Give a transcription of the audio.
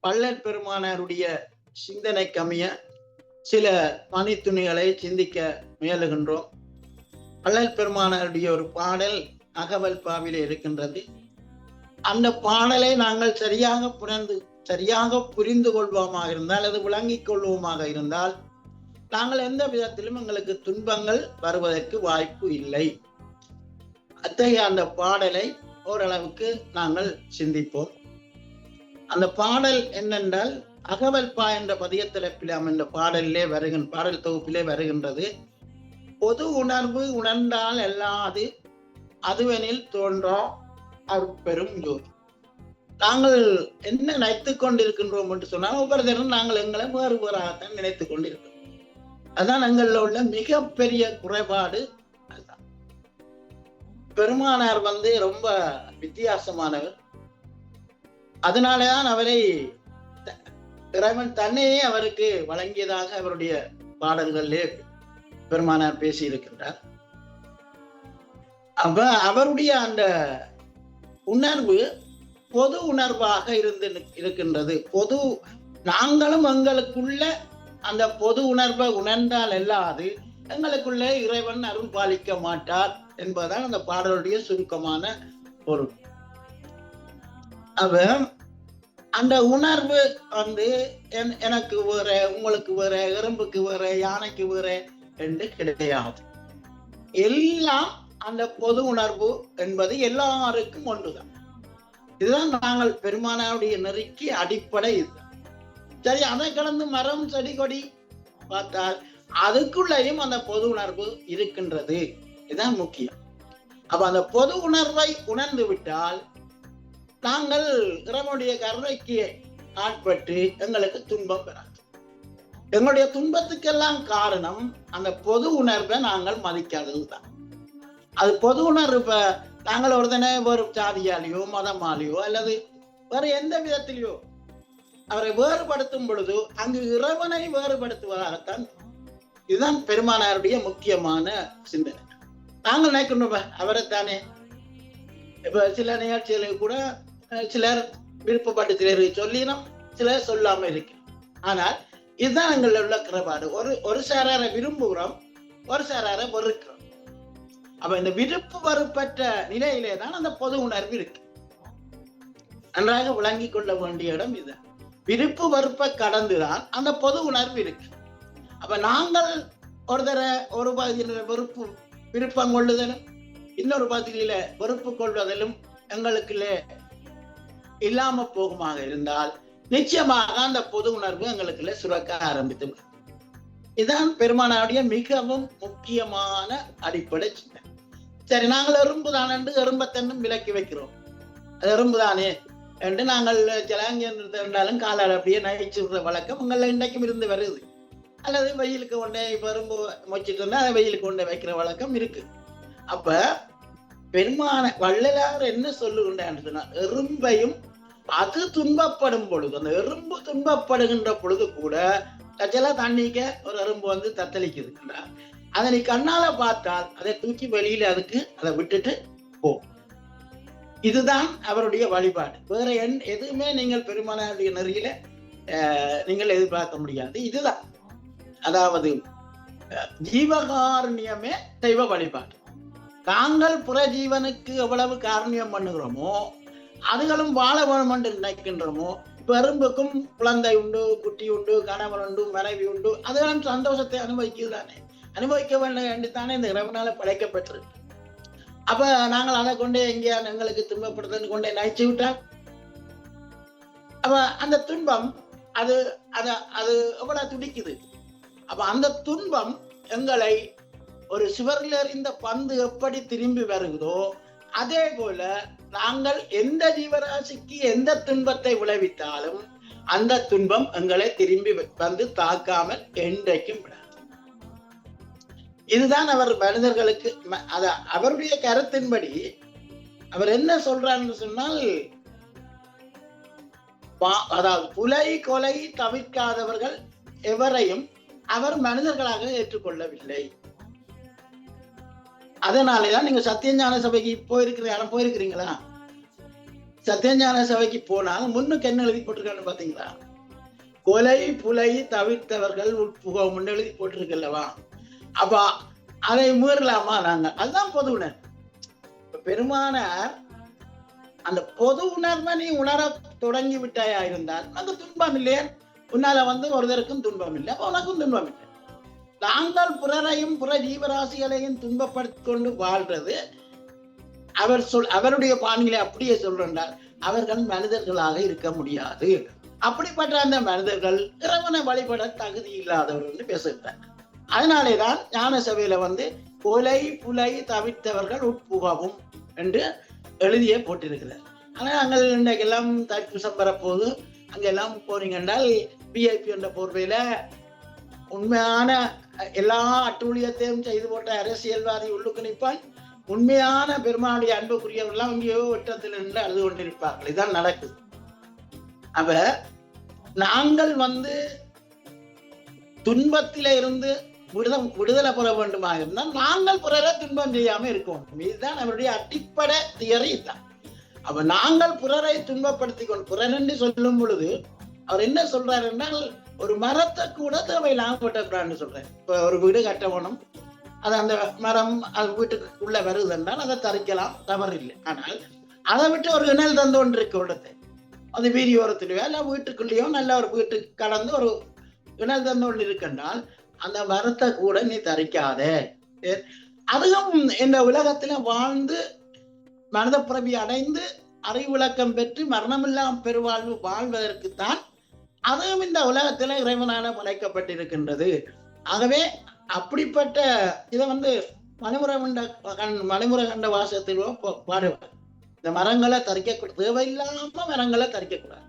பள்ளல் பெருமானாருடைய சிந்தனை கம்மிய சில பணித்துணிகளை சிந்திக்க முயலுகின்றோம். பள்ளல் பெருமானாருடைய ஒரு பாடல் அகவல் பாவில இருக்கின்றது. அந்த பாடலை நாங்கள் சரியாக புணர்ந்து சரியாக புரிந்து கொள்வோமாக இருந்தால் அது விளங்கிக் கொள்வோமாக இருந்தால் நாங்கள் எந்த விதத்திலும் எங்களுக்கு துன்பங்கள் வருவதற்கு வாய்ப்பு இல்லை. அத்தகைய அந்த பாடலை ஓரளவுக்கு நாங்கள் சிந்திப்போம். அந்த பாடல் என்னென்றால் அகவல் பா என்ற பதியத்திறப்பில் என்ற பாடலிலே வருகின்ற பாடல் தொகுப்பிலே வருகின்றது. பொது உணர்வு உணர்ந்தால் அல்லாது அதுவெனில் தோன்றா அற்பெரும் ஜோதி. நாங்கள் என்ன நினைத்துக் கொண்டிருக்கின்றோம் என்று சொன்னால் ஒவ்வொரு தினம் நாங்கள் எங்களை வேறு வேறாகத்தான் நினைத்துக் கொண்டிருக்கிறோம். அதான் எங்களில் உள்ள மிகப்பெரிய குறைபாடு. அதுதான். பெருமானார் வந்து ரொம்ப வித்தியாசமானவர். அதனாலதான் அவரை இறைவன் தன்னையே அவருக்கு வழங்கியதாக அவருடைய பாடல்களிலே பெருமானார் பேசி இருக்கின்றார் அவ அவருடைய அந்த உணர்வு பொது உணர்வாக இருந்து இருக்கின்றது. பொது நாங்களும் எங்களுக்குள்ள அந்த பொது உணர்வை உணர்ந்தால் அல்லாது எங்களுக்குள்ள இறைவன் அருள் பாலிக்க மாட்டார் என்பதுதான் அந்த பாடலுடைய சுருக்கமான பொருள். அவ அந்த உணர்வு வந்து என்- எனக்கு வேற உங்களுக்கு வேற எறும்புக்கு வேற யானைக்கு வேற என்று கிடையாது. எல்லாம் அந்த பொது உணர்வு என்பது எல்லாருக்கும் ஒன்றுதான். இதுதான் நாங்கள் பெருமானாவுடைய நெருக்கி அடிப்படை இதுதான் சரி அதை கடந்து மரம் செடி கொடி பார்த்தால் அதுக்குள்ளேயும் அந்த பொது உணர்வு இருக்கின்றது. இதுதான் முக்கியம். அப்ப அந்த பொது உணர்வை உணர்ந்து விட்டால் நாங்கள் இறைவனுடைய கருணைக்கு ஆட்பட்டு எங்களுக்கு துன்பம் பெறாது. எங்களுடைய துன்பத்துக்கெல்லாம் காரணம் அந்த பொது உணர்வை நாங்கள் மதிக்காததுதான். அது பொது உணர்வு இப்ப நாங்கள் ஒருத்தனை ஒரு சாதியாலேயோ மதமாலேயோ அல்லது வேற எந்த விதத்திலேயோ அவரை வேறுபடுத்தும் பொழுது அங்கு இறைவனை வேறுபடுத்துவதாகத்தான் இதுதான் பெருமானாருடைய முக்கியமான சிந்தனை. நாங்கள் நினைக்கணும் தானே இப்ப சில நிகழ்ச்சிகளுக்கு கூட சிலர் விருப்பப்பட்டு சிலர் சொல்லினோம் சிலர் சொல்லாம இருக்கு. ஆனால் இதுதான் எங்களில் உள்ள குறைபாடு. ஒரு ஒரு சாரார விரும்புகிறோம் ஒரு சாரார வெறுக்கிறோம். அப்ப இந்த விருப்பு வறுப்பற்ற நிலையிலே தான் அந்த பொது உணர்வு இருக்கு. நன்றாக விளங்கி கொள்ள வேண்டிய இடம் இது. விருப்பு வறுப்பை கடந்துதான் அந்த பொது உணர்வு இருக்கு. அப்ப நாங்கள் ஒரு தர ஒரு பகுதியில வெறுப்பு விருப்பம் கொள்ளுதலும் இன்னொரு பகுதியில வெறுப்பு கொள்வதிலும் எங்களுக்குள்ளே இல்லாம போகுமாக இருந்தால் நிச்சயமாக அந்த பொது உணர்வு எங்களுக்குள்ள சுரக்க ஆரம்பித்து இதுதான் பெருமானாருடைய மிகவும் முக்கியமான அடிப்படை சின்னம் சரி நாங்கள் எறும்பு தான் என்று எறும்பத்தன்னும் விலக்கி வைக்கிறோம். அது எறும்பு தானே என்று நாங்கள் ஜலாங்கியிருந்தாலும் காலால் அப்படியே நகைச்சு விடுற வழக்கம் உங்களில் இன்றைக்கும் இருந்து வருது. அல்லது வெயிலுக்கு கொண்டே இப்போ எறும்பு மொச்சிட்டு அதை வெயிலுக்கு கொண்டே வைக்கிற வழக்கம் இருக்கு. அப்ப பெருமான வள்ளலார் என்ன சொல்லுகின்றான் சொன்னால் எறும்பையும் அது துன்பப்படும் பொழுது அந்த எறும்பு துன்பப்படுகின்ற பொழுது கூட தச்சலா தண்ணிக்க ஒரு எறும்பு வந்து தத்தளிக்குதுன்றா அதை நீ கண்ணால பார்த்தால் அதை தூக்கி வெளியில அதுக்கு அதை விட்டுட்டு போ. இதுதான் அவருடைய வழிபாடு. வேற என் எதுவுமே நீங்கள் பெருமானாருடைய நெறியில நீங்கள் எதிர்பார்க்க முடியாது. இதுதான். அதாவது அஹ், ஜீவகாருண்யமே தெய்வ வழிபாடு. தாங்கள் புற ஜீவனுக்கு எவ்வளவு காரணியம் பண்ணுகிறோமோ அதுகளும் வாழ வேணும் என்று நினைக்கின்றோமோ? பெரும்புக்கும் குழந்தை உண்டு குட்டி உண்டு கணவன் உண்டு மனைவி உண்டு அதுகளும் சந்தோஷத்தை அனுபவிக்குதுதானே? அனுபவிக்க வேண்டும் என்று தானே இந்த இரவுனால படைக்கப்பட்டிருக்கு. அப்ப நாங்கள் அதை கொண்டே எங்கேயா எங்களுக்கு துன்பப்படுத்துன்னு கொண்டே நகைச்சு விட்டா அப்ப அந்த துன்பம் அது அதை அது எவ்வளவு துடிக்குது? அப்ப அந்த துன்பம் எங்களை ஒரு சுவரில் எறிந்த பந்து எப்படி திரும்பி வருகிறதோ அதே போல நாங்கள் எந்த ஜீவராசிக்கு எந்த துன்பத்தை விளைவித்தாலும் அந்த துன்பம் எங்களை திரும்பி வந்து தாக்காமல் என்றைக்கும் விடாது. இதுதான் அவர் மனிதர்களுக்கு அத அவருடைய கருத்தின்படி அவர் என்ன சொல்றாருன்னு சொன்னால் பா- அதாவது புலை கொலை தவிர்க்காதவர்கள் எவரையும் அவர் மனிதர்களாக ஏற்றுக்கொள்ளவில்லை. அதனாலதான் நீங்க சத்தியஞான சபைக்கு போயிருக்கிற இடம் போயிருக்கிறீங்களா? சத்தியஞான சபைக்கு போனால் முன்னுக்கு என்ன எழுதி போட்டிருக்கான்னு பாத்தீங்களா? கொலை புலை தவிர்த்தவர்கள் உட்புகம் எழுதி போட்டிருக்கல்லவா? அப்ப அதை மீறலாமா நாங்க? அதுதான் பொது உணர்வு பெருமானார் அந்த பொது உணர்வை நீ உணர தொடங்கி விட்டாயா இருந்தால் அந்த துன்பம் இல்லையே. உன்னால வந்து ஒருத்தருக்கும் துன்பம் இல்லை உனக்கும் துன்பம் இல்லை. நாங்கள் புறரையும் புற ஜீவராசிகளையும் துன்பப்படுத்திக் கொண்டு வாழ்றது. அவர் சொல் அவருடைய பாணிகளை அப்படியே சொல்றார் அவர்கள் மனிதர்களாக இருக்க முடியாது. அப்படிப்பட்ட அந்த மனிதர்கள் இறைவனை வழிபட தகுதி இல்லாதவர்கள் பேசுகிறார் அதனாலேதான் ஞான சபையில வந்து கொலை புலை தவிர்த்தவர்கள் உட்புகவும் என்று எழுதியே போட்டிருக்கிறார். ஆனால் நாங்கள் இன்றைக்கெல்லாம் தைப்பூசம் வரப்போது அங்கெல்லாம் போறீங்க என்றால் பிஐபி என்ற போர்வையில உண்மையான எல்லா அட்டூழியத்தையும் செய்து போட்ட அரசியல்வாதி உள்ளுக்கு நிற்பான் உண்மையான பெருமானுடைய அன்புக்குரியவர்கள்லாம் எங்கேயோ வெட்டத்தில் நின்று அழுது கொண்டிருப்பார்கள். இதான் நடக்குது. அப்ப நாங்கள் வந்து துன்பத்தில இருந்து விடுதலை விடுதலை பெற வேண்டுமா இருந்தால் நாங்கள் பிறரை துன்பம் செய்யாம இருக்கோம் இதுதான் அவருடைய அடிப்படை தியரி தான் அப்ப நாங்கள் பிறரை துன்பப்படுத்தி கொண்டு பிறர் என்று சொல்லும் பொழுது அவர் என்ன சொல்றாரு என்றால் ஒரு மரத்தை கூட தேவையில்லாம வெட்டக்கூடாதுன்னு சொல்றேன். இப்ப ஒரு வீடு கட்டணும் அது அந்த மரம் அது வீட்டுக்கு உள்ள வருது என்றால் அதை தரிக்கலாம். தவறில்லை. ஆனால் அதை விட்டு ஒரு இணல் தந்து ஒன்று இருக்க இடத்தை அது வீரியோரத்திலேயோ இல்லை வீட்டுக்குள்ளேயோ நல்ல ஒரு வீட்டுக்கு கடந்து ஒரு இணல் தந்து ஒன்று இருக்கின்றால் அந்த மரத்தை கூட நீ தரிக்காதே. அதுவும் இந்த உலகத்துல வாழ்ந்து மனித பிறவி அடைந்து அறிவிளக்கம் பெற்று மரணமில்லாம் பெருவாழ்வு வாழ்வதற்குத்தான் அதுவும் இந்த உலகத்துல இறைவனால படைக்கப்பட்டிருக்கின்றது ஆகவே அப்படிப்பட்ட இதை வந்து மணிமுறை கண்ட மணிமுறை கண்ட வாசத்திலோ பாடுவார். இந்த மரங்களை தரிக்க தேவையில்லாம மரங்களை தரிக்க கூடாது